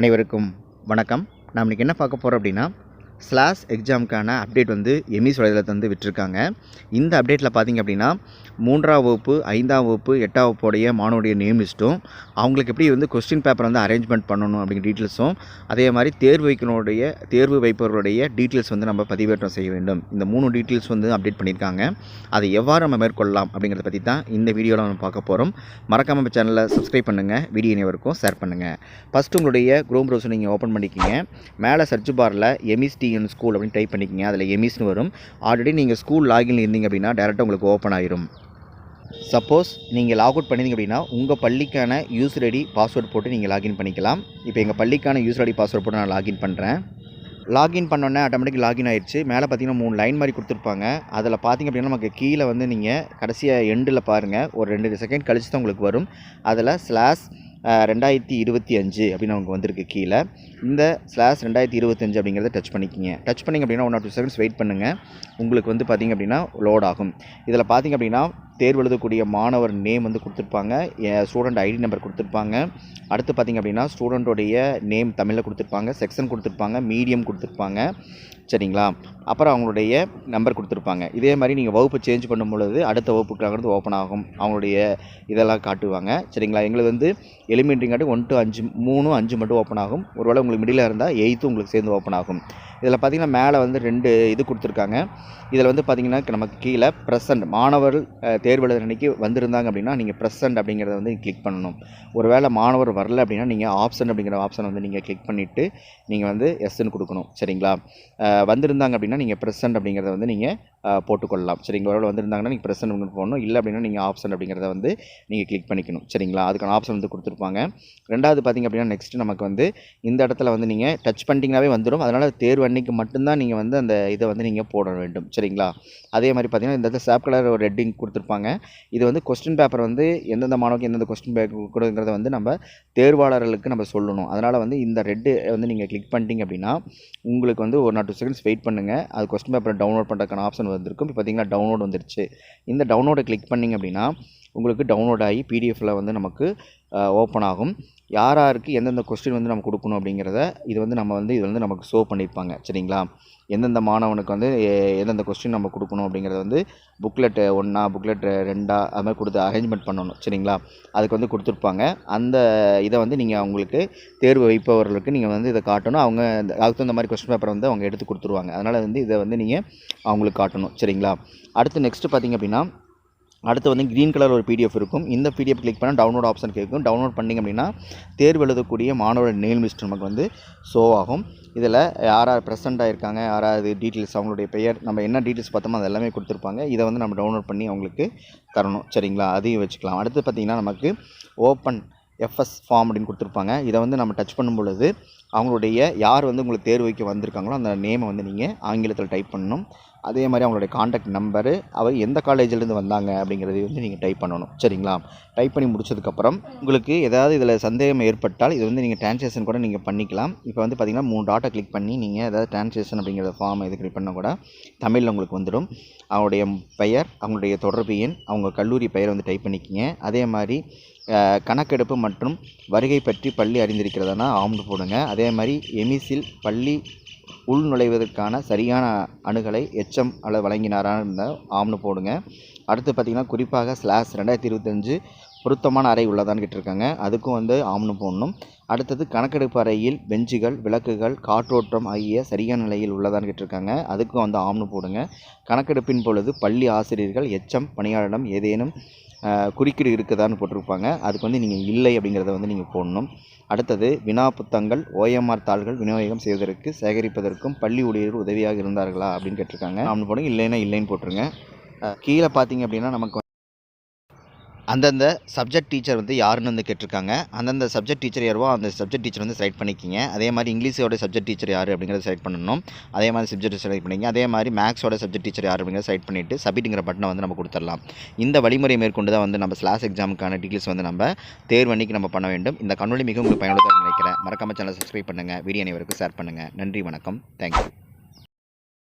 அனைவருக்கும் வணக்கம். நாம் இன்றைக்கி என்ன பார்க்க போகிறோம் அப்படின்னா ஸ்லாஷ் எக்ஸாமுக்கான அப்டேட் வந்து எமிஸ் வலைதளத்தை வந்து விட்டுருக்காங்க. இந்த அப்டேட்டில் பார்த்தீங்க அப்படின்னா மூன்றாம் வகுப்பு ஐந்தாம் வகுப்பு எட்டாம் வகுப்புடைய மாணவருடைய நேம் லிஸ்ட்டும் அவங்களுக்கு எப்படி வந்து கொஸ்டின் பேப்பர் வந்து அரேஞ்ச்மெண்ட் பண்ணணும் அப்படிங்கிற டீட்டெயில்ஸும் அதே மாதிரி தேர்வு வைக்கணுடைய தேர்வு வைப்பவருடைய டீட்டெயில்ஸ் வந்து நம்ம பதிவேற்றம் செய்ய வேண்டும். இந்த மூணு டீட்டெயில்ஸ் வந்து அப்டேட் பண்ணியிருக்காங்க. அதை எவ்வாறு நம்ம மேற்கொள்ளலாம் அப்படிங்கிறத பற்றி தான் இந்த வீடியோவில் நம்ம பார்க்க போகிறோம் மறக்காமல் நம்ம சேனலை சப்ஸ்கிரைப் பண்ணுங்கள் வீடியோ அனைவருக்கும் ஷேர் பண்ணுங்கள் ஃபஸ்ட்டு உங்களுடைய குரோம் ப்ரௌசர் நீங்கள் ஓப்பன் பண்ணிக்கிங்க. மேலே சர்ச் பாரில் எமிஸ்டிஎன் ஸ்கூல் அப்படின்னு டைப் பண்ணிக்கிங்க. அதில் எமிஸ்னு வரும். ஆல்ரெடி நீங்கள் ஸ்கூல் லாகின் இருந்தீங்க அப்படின்னா டேரெக்டாக உங்களுக்கு ஓப்பன் ஆயிரும். சப்போஸ் நீங்கள் லாக் அவுட் பண்ணிங்க அப்படின்னா உங்கள் பள்ளிக்கான யூசர் ஐடி பாஸ்வேர்ட் போட்டு நீங்கள் லாகின் பண்ணிக்கலாம். இப்போ எங்கள் பள்ளிக்கான யூசர் ஐடி பாஸ்வேர்ட் போட்டு நான் லாகின் பண்ணுறேன் லாகின் பண்ணோன்னே ஆட்டோமேட்டிக் லாகின் ஆயிடுச்சு மேலே பார்த்தீங்கன்னா மூணு லைன் மாதிரி கொடுத்துருப்பாங்க. அதில் பார்த்தீங்க அப்படின்னா நமக்கு கீழே வந்து நீங்கள் கடைசியாக எண்டில் பாருங்கள் ஒரு ரெண்டு செகண்ட் கழிச்சு தான் உங்களுக்கு வரும். அதில் ஸ்லாஷ் ரெண்டாயிரத்தி இருபத்தி அஞ்சு அப்படின்னு அவங்க வந்திருக்கு கீழே. இந்த ஸ்லாஷ் ரெண்டாயிரத்தி இருபத்தஞ்சு அப்படிங்கிறத டச் பண்ணிக்கிங்க. டச் பண்ணிங்க அப்படின்னா one or two seconds wait பண்ணுங்கள் உங்களுக்கு வந்து பார்த்திங்க அப்படின்னா லோட் ஆகும். இதில் பார்த்திங்க அப்படின்னா தேர்வு எழுதக்கூடிய மாணவர் நேம் வந்து கொடுத்துருப்பாங்க. ஸ்டூடெண்ட் ஐடி நம்பர் கொடுத்துருப்பாங்க. அடுத்து பார்த்திங்க அப்படின்னா ஸ்டூடெண்ட்டோடைய நேம் தமிழில் கொடுத்துருப்பாங்க. செக்ஷன் கொடுத்துருப்பாங்க. மீடியம் கொடுத்துருப்பாங்க. சரிங்களா? அப்புறம் அவங்களுடைய நம்பர் கொடுத்துருப்பாங்க. இதே மாதிரி நீங்கள் வகுப்பு சேஞ்ச் பண்ணும் பொழுது அடுத்த வகுப்புக்காகிறது ஓப்பன் ஆகும். அவங்களுடைய இதெல்லாம் காட்டுவாங்க. சரிங்களா? எங்களுக்கு வந்து எலிமெண்ட்ரிங்காட்டி ஒன் டு அஞ்சு மூணு அஞ்சு மட்டும் ஓப்பன் ஆகும். ஒருவேளை உங்களுக்கு மிடில் இருந்தால் எயித்து உங்களுக்கு சேர்ந்து ஓப்பன் ஆகும். இதில் பார்த்திங்கன்னா மேலே வந்து ரெண்டு இது கொடுத்துருக்காங்க. இதில் வந்து பார்த்திங்கன்னா நமக்கு கீழே ப்ரெசன்ட் மாணவர் தேர்வு எழுதுற அன்றைக்கி வந்திருந்தாங்க அப்படின்னா நீங்கள் ப்ரெசன்ட் அப்படிங்கிறத வந்து கிளிக் பண்ணணும். ஒருவேளை மாணவர் வரல அப்படின்னா நீங்கள் ஆப்ஷன் அப்படிங்கிற ஆப்ஷனை வந்து நீங்கள் கிளிக் பண்ணிவிட்டு நீங்கள் வந்து எஸ்ன்னு கொடுக்கணும். சரிங்களா? வந்திருந்தாங்க அப்படின்னா நீங்கள் ப்ரெசன்ட் அப்படிங்கிறத வந்து நீங்கள் போட்டுக்கொள்ளலாம். சரிங்களா? ஒருவேளை வந்திருந்தாங்கன்னா நீங்கள் ப்ரெசன்ட் அப்படின்னு போடணும். இல்லை அப்படின்னா நீங்கள் ஆப்ஷன் அப்படிங்கிறத வந்து நீங்கள் கிளிக் பண்ணிக்கணும். சரிங்களா? அதுக்கான ஆப்ஷன் வந்து கொடுத்துருப்பாங்க. ரெண்டாவது பார்த்திங்க அப்படின்னா நெக்ஸ்ட்டு நமக்கு வந்து இந்த இடத்துல வந்து நீங்கள் டச் பண்ணிட்டீங்கனாவே வந்துடும் அதனால் தேர்வு அன்னைக்கு மட்டும்தான் நீங்கள் வந்து அந்த இதை வந்து நீங்கள் போட வேண்டும். சரிங்களா? அதே மாதிரி பார்த்திங்கன்னா இந்த இடத்துல சாப் கலர் ஒரு ரெட்டிங் கொடுத்துருப்பாங்க. இது வந்து கொஸ்டின் பேப்பர் வந்து எந்தெந்த மாணவருக்கு எந்தெந்த கொஸ்டின் பேப்பர் கொடுங்கிறத வந்து நம்ம தேர்வாளர்களுக்கு நம்ம சொல்லணும். அதனால் வந்து இந்த ரெட்டு வந்து நீங்கள் கிளிக் பண்ணிட்டீங்க அப்படின்னா உங்களுக்கு வந்து ஒரு நாட் டூ செகண்ட்ஸ் வெயிட் பண்ணுங்கள் அது கொஸ்டின் பேப்பரை டவுன்லோட் பண்ணுறதுக்கான ஆப்ஷன் வந்திருக்கும். இப்போ பார்த்தீங்கன்னா டவுன்லோட் வந்துருச்சு. இந்த டவுன்லோடை கிளிக் பண்ணிங்க அப்படின்னா உங்களுக்கு டவுன்லோட் ஆகி பிடிஎஃப்பில் வந்து நமக்கு ஓப்பன் ஆகும். யார் யாருக்கு எந்தெந்த கொஸ்டின் வந்து நம்ம கொடுக்கணும் அப்படிங்கிறத இது வந்து நம்ம வந்து இது வந்து நமக்கு ஷோ பண்ணியிருப்பாங்க. சரிங்களா? எந்தெந்த மாணவனுக்கு வந்து எந்தெந்த கொஸ்டின் நம்ம கொடுக்கணும் அப்படிங்கிறத வந்து புக்லெட் ஒன்றா புக்லெட் ரெண்டா அது மாதிரி கொடுத்து அரேஞ்ச்மெண்ட் பண்ணணும். சரிங்களா? அதுக்கு வந்து கொடுத்துருப்பாங்க. அந்த இதை வந்து நீங்கள் அவங்களுக்கு தேர்வு வைப்பவர்களுக்கு நீங்கள் வந்து இதை காட்டணும். அவங்க அதுக்கு தகுந்த மாதிரி கொஸ்டின் பேப்பரை வந்து அவங்க எடுத்து கொடுத்துருவாங்க. அதனால் வந்து இதை வந்து நீங்கள் அவங்களுக்கு காட்டணும். சரிங்களா? அடுத்து நெக்ஸ்ட்டு பார்த்திங்க அப்படின்னா அடுத்து வந்து க்ரீன் கலர் ஒரு பிடிஎஃப் இருக்கும். இந்த பிடிஎஃப் கிளிக் பண்ணால் டவுன்லோட் ஆப்ஷன் கேட்கும். டவுன்லோட் பண்ணிங்க அப்படின்னா தேர்வு எழுதக்கூடிய மாணவரோட நேம் லிஸ்ட் நமக்கு வந்து ஷோ ஆகும். இதில் யார் யார் ப்ரெசென்ட் ஆகிருக்காங்க யாராவது டீட்டெயில்ஸ் அவங்களுடைய பெயர் நம்ம என்ன டீட்டெயில்ஸ் பார்த்தோமோ அது எல்லாமே கொடுத்துருப்பாங்க. இதை வந்து நம்ம டவுன்லோட் பண்ணி அவங்களுக்கு தரணும். சரிங்களா? அதையும் வச்சுக்கலாம். அடுத்து பார்த்திங்கன்னா நமக்கு ஓப்பன் எஃப்எஸ் ஃபார்ம் அப்படின்னு கொடுத்துருப்பாங்க. இதை வந்து நம்ம டச் பண்ணும் பொழுது அவங்களுடைய யார் வந்து உங்களுக்கு தேர்வு வைக்க வந்திருக்காங்களோ அந்த நேமை வந்து நீங்கள் ஆங்கிலத்தில் டைப் பண்ணணும். அதே மாதிரி அவங்களுடைய காண்டாக்ட் நம்பரு அவர் எந்த காலேஜிலேருந்து வந்தாங்க அப்படிங்கிறதையும் வந்து நீங்கள் டைப் பண்ணணும். சரிங்களா? டைப் பண்ணி முடிச்சதுக்கப்புறம் உங்களுக்கு ஏதாவது இதில் சந்தேகம் ஏற்பட்டால் இது வந்து நீங்கள் டிரான்ஸ்லேஷன் கூட நீங்கள் பண்ணிக்கலாம். இப்போ வந்து பார்த்திங்கன்னா மூணு டாட்டை கிளிக் பண்ணி நீங்கள் ஏதாவது டிரான்ஸ்லேஷன் அப்படிங்கிற ஃபார்ம் இது கிளிக் பண்ணால் கூட தமிழில் உங்களுக்கு வந்துடும். அவங்களுடைய பெயர் அவங்களுடைய தொடர்பு எண் அவங்க கல்லூரி பெயரை வந்து டைப் பண்ணிக்கிங்க. அதே மாதிரி கணக்கெடுப்பு மற்றும் வருகை பற்றி பள்ளி அறிந்திருக்கிறதுனா ஆம்னு போடுங்க. அதே மாதிரி எமிசில் பள்ளி உள் நுழைவதற்கான சரியான அணுகலை எச்எம் அல்லது வழங்கினாரான்னு இருந்தால் ஆம்னு போடுங்க. அடுத்து பார்த்திங்கன்னா குறிப்பாக ஸ்லாஸ் ரெண்டாயிரத்தி இருபத்தஞ்சு பொருத்தமான அறை உள்ளதான்னு கேட்டிருக்காங்க. அதுக்கும் வந்து ஆம்னு போடணும். அடுத்தது கணக்கெடுப்பு அறையில் பெஞ்சுகள் விளக்குகள் காற்றோட்டம் ஆகிய சரியான நிலையில் உள்ளதான்னு கேட்டிருக்காங்க. அதுக்கும் வந்து ஆம்னு போடுங்க. கணக்கெடுப்பின் பொழுது பள்ளி ஆசிரியர்கள் எச்எம் பணியாளரிடம் ஏதேனும் குறிக்கீடு இருக்குதான்னு போட்டிருப்பாங்க. அதுக்கு வந்து நீங்கள் இல்லை அப்படிங்கிறத வந்து நீங்கள் போடணும். அடுத்தது வினா புத்தகங்கள் ஓஎம்ஆர் தாள்கள் விநியோகம் செய்வதற்கு சேகரிப்பதற்கும் பள்ளி ஊழியர்கள் உதவியாக இருந்தார்களா அப்படின்னு கேட்டிருக்காங்க. அவனு போடுங்க இல்லைன்னா இல்லைன்னு போட்டுருங்க. கீழே பார்த்தீங்க அப்படின்னா நமக்கு அந்தந்த சப்ஜெக்ட் டீச்சர் வந்து யாருன்னு வந்து கேட்டிருக்காங்க. அந்தந்த சப்ஜெக்ட் டீச்சர் யாரோ அந்த சப்ஜெக்ட் டீச்சர் வந்து செலக்ட் பண்ணிக்கிங்க. அதே மாதிரி இங்கிலீஷோட சப்ஜெக்ட் டீச்சர் யார் அப்படிங்கிறத செலக்ட் பண்ணணும். அதே மாதிரி சப்ஜெக்ட் செலக்ட் பண்ணிங்க அதே மாதிரி மேக்ஸோட சப்ஜெக்ட் டீச்சர் யார் அப்படிங்கிறத செலக்ட் பண்ணிவிட்டு சப்மிட்டுங்கிற பட்டனை வந்து நம்ம கொடுத்துடலாம். இந்த வழிமுறை மேற்கொண்டு தான் வந்து நம்ம ஸ்லாஸ் எக்ஸாமுக்கான டீட்டெயில்ஸ் வந்து நம்ம தேர்வு அன்னைக்கு நம்ம பண்ண வேண்டும். இந்த கண்ணொலி மிகவும் உங்களுக்கு பயனுள்ளதாக நினைக்கிறேன். மறக்காமல் சேனல் சப்ஸ்கிரைப் பண்ணுங்கள் வீடியோ அனைவருக்கும் ஷேர் பண்ணுங்கள் நன்றி வணக்கம். தேங்க்யூ